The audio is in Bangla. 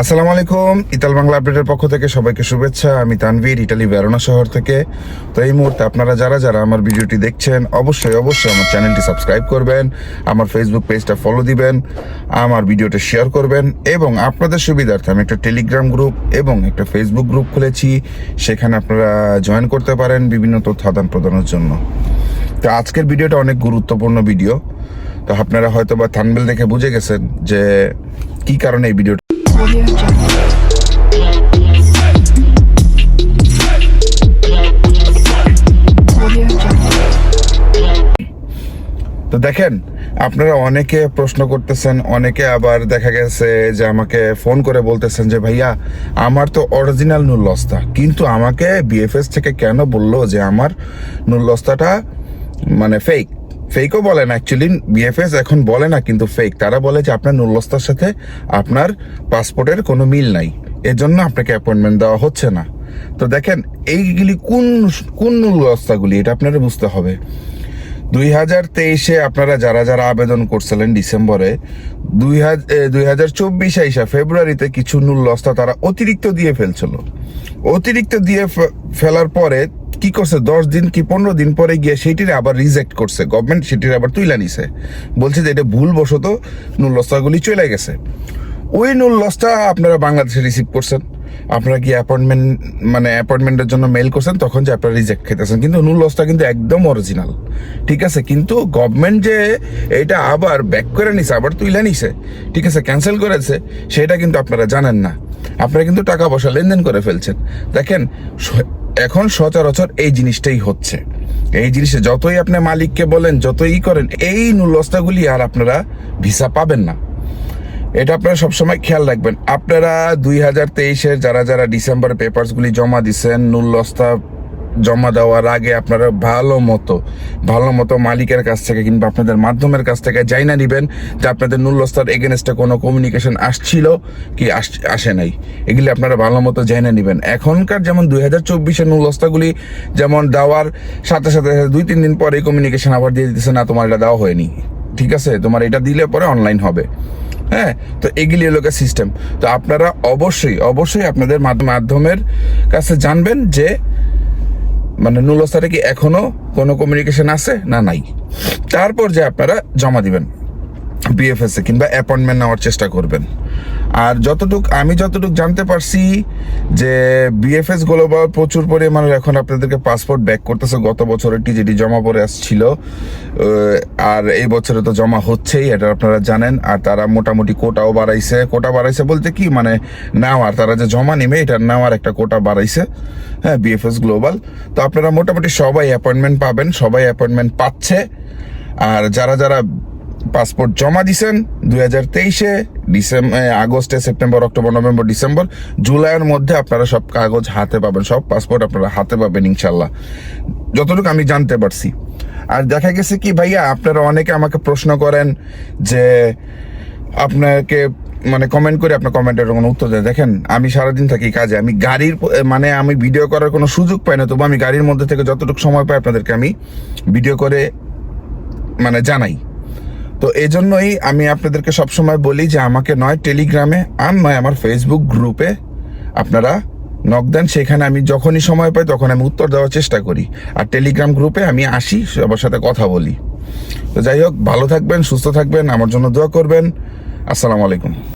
আসসালামু আলাইকুম, ইতাল বাংলা আপডেটের পক্ষ থেকে সবাইকে শুভেচ্ছা। আমি তানভীর ইটালি ভেরোনা শহর থেকে। তো এই মুহূর্তে আপনারা যারা যারা আমার ভিডিওটি দেখছেন, অবশ্যই অবশ্যই আমার চ্যানেলটি সাবস্ক্রাইব করবেন, আমার ফেসবুক পেজটা ফলো দিবেন, আমার ভিডিওটা শেয়ার করবেন, এবং আপনাদের সুবিধার্থে আমি একটা টেলিগ্রাম গ্রুপ এবং একটা ফেসবুক গ্রুপ খুলেছি। সেখানে আপনারা জয়েন করতে পারেন বিভিন্ন তথ্য আদান প্রদানের জন্য। তো আজকের ভিডিওটা অনেক গুরুত্বপূর্ণ ভিডিও। তো আপনারা হয়তো বা থানবেল দেখে বুঝে গেছেন যে কি কারণে এই ভিডিওটা তো দেখেন, আপনারা অনেকে প্রশ্ন করতেছেন, অনেকে আবার দেখা গেছে যে আমাকে ফোন করে বলতেছেন যে, ভাইয়া, আমার তো অরিজিনাল নুল্লস্তা কিন্তু আমাকে বিএফএস থেকে কেন বলল যে, আমার নুল্লস্তাটা মানে ফেক ফেকও বলে না অ্যাকচুয়ালি বিএফএস এখন বলে না, কিন্তু ফেক তারা বলে যে আপনার নুল্লস্তার সাথে আপনার পাসপোর্টের কোনো মিল নাই। এর জন্য আপনাকে অ্যাপয়েন্টমেন্ট দেওয়া হচ্ছে না। তো দেখেন, এইগুলি কোন কোন নুল্লস্তাগুলি এটা আপনারা বুঝতে হবে। দুই হাজার তেইশে আপনারা যারা যারা আবেদন করছিলেন ডিসেম্বরে, দুই দুই হাজার চব্বিশে আইসা ফেব্রুয়ারিতে কিছু নুল্লস্তা তারা অতিরিক্ত দিয়ে ফেলছিল। অতিরিক্ত দিয়ে ফেলার পরে কি করছে? দশ দিন কি পনেরো দিন পরে গিয়ে সেটির আবার রিজেক্ট করছে। গভর্নমেন্ট সেটির আবার তুইলা নিছে। বলছে যে এটা ভুলবশত নুল্লস্তাগুলি চলে গেছে। ওই নুল লসটা আপনারা বাংলাদেশে রিসিভ করছেন। আপনারা কি অ্যাপয়েন্টমেন্ট মানে অ্যাপয়েন্টমেন্টের জন্য মেল করছেন, তখন যে আপনারা রিজেক্ট খেতেছেন। কিন্তু নুল লসটা কিন্তু একদম অরিজিনাল ঠিক আছে? কিন্তু গভর্নমেন্ট যে এটা আবার ব্যাক করে নিছে, আবার তুইলা নিছে, ঠিক আছে? ক্যান্সেল করেছে, সেটা কিন্তু আপনারা জানেন না। আপনারা কিন্তু টাকা পয়সা লেনদেন করে ফেলছেন। দেখেন এখন সচরাচর এই জিনিসটাই হচ্ছে। এই জিনিসে যতই আপনি মালিককে বলেন, যতই করেন, এই নুলস্তাগুলি আর আপনারা ভিসা পাবেন না। এটা আপনারা সবসময় খেয়াল রাখবেন। আপনারা দুই হাজার তেইশের যারা যারা ডিসেম্বর পেপারসগুলি জমা দিচ্ছেন নুল্লস্তা জমা দেওয়ার আগে আপনারা ভালো মতো ভালো মতো মালিকের কাছ থেকে কিংবা আপনাদের মাধ্যমের কাছ থেকে যাই না নিবেন যে আপনাদের নুল্লস্তার এগেনস্টে কোনো কমিউনিকেশন আসছিল কি আস- নাই। এগুলি আপনারা ভালো মতো যাই না নিবেন। এখনকার যেমন দুই হাজার চব্বিশের নুল্লস্তাগুলি যেমন দেওয়ার সাথে সাথে দুই, তিন দিন পরে কমিউনিকেশন আবার দিয়ে দিতেছে, না, তোমার এটা দেওয়া হয়নি। ঠিক আছে? তোমার এটা দিলে পরে অনলাইন হবে। হ্যাঁ? তো এগুলি হলো সিস্টেম তো আপনারা অবশ্যই অবশ্যই আপনাদের মাধ্য- মাধ্যমের কাছে জানবেন যে মানে নুলস্তারে কি এখনও কোনো কমিউনিকেশন আছে? না, নাই। তারপর যে আপনারা জমা দিবেন বিএফএসএ কিংবা অ্যাপয়েন্টমেন্ট নেওয়ার চেষ্টা করবেন। আর যতটুক, আমি যতটুক জানতে পারছি যে বিএফএস গ্লোবাল প্রচুর পরিমাণে এখন আপনাদেরকে পাসপোর্ট ব্যাক করতেছে। গত বছরের টিজিডি জমা পড়ে আসছিল। আর এই বছরে তো জমা হচ্ছেই, এটা আপনারা জানেন। আর তারা মোটামুটি কোটাও বাড়াইছে। কোটা বাড়াইছে বলতে কি মানে নেওয়ার তারা যে জমা নেবে এটা নেওয়ার একটা কোটা বাড়াইছে। হ্যাঁ বিএফএস গ্লোবাল তো আপনারা মোটামুটি সবাই অ্যাপয়েন্টমেন্ট পাবেন, সবাই অ্যাপয়েন্টমেন্ট পাচ্ছে। আর যারা যারা পাসপোর্ট জমা দিছেন দুই হাজার তেইশে ডিসেম্বর আগস্টে সেপ্টেম্বর, অক্টোবর, নভেম্বর, ডিসেম্বর। জুলাইয়ের মধ্যে আপনারা সব কাগজ হাতে পাবেন, সব পাসপোর্ট আপনারা হাতে পাবেন ইনশাল্লাহ যতটুকু আমি জানতে পারছি। আর দেখা গেছে কি, ভাইয়া, আপনারা অনেকে আমাকে প্রশ্ন করেন যে আপনাকে মানে কমেন্ট করে আপনার কমেন্টের কোনো উত্তর দেয়। দেখেন, আমি সারাদিন থাকি কাজে, আমি গাড়ির মানে আমি ভিডিও করার কোনো সুযোগ পাই না, তবু আমি গাড়ির মধ্যে থেকে যতটুকু সময় পাই আপনাদেরকে আমি ভিডিও করে মানে জানাই। তো এই জন্যই আমি আপনাদেরকে সবসময় বলি যে আমাকে নয় টেলিগ্রামে আর নয় আমার ফেসবুক গ্রুপে আপনারা নক দেন। সেখানে আমি যখনই সময় পাই তখন আমি উত্তর দেওয়ার চেষ্টা করি। আর টেলিগ্রাম গ্রুপে আমি আসি, সবার সাথে কথা বলি। তো যাই হোক, ভালো থাকবেন, সুস্থ থাকবেন, আমার জন্য দোয়া করবেন। আসসালামু আলাইকুম।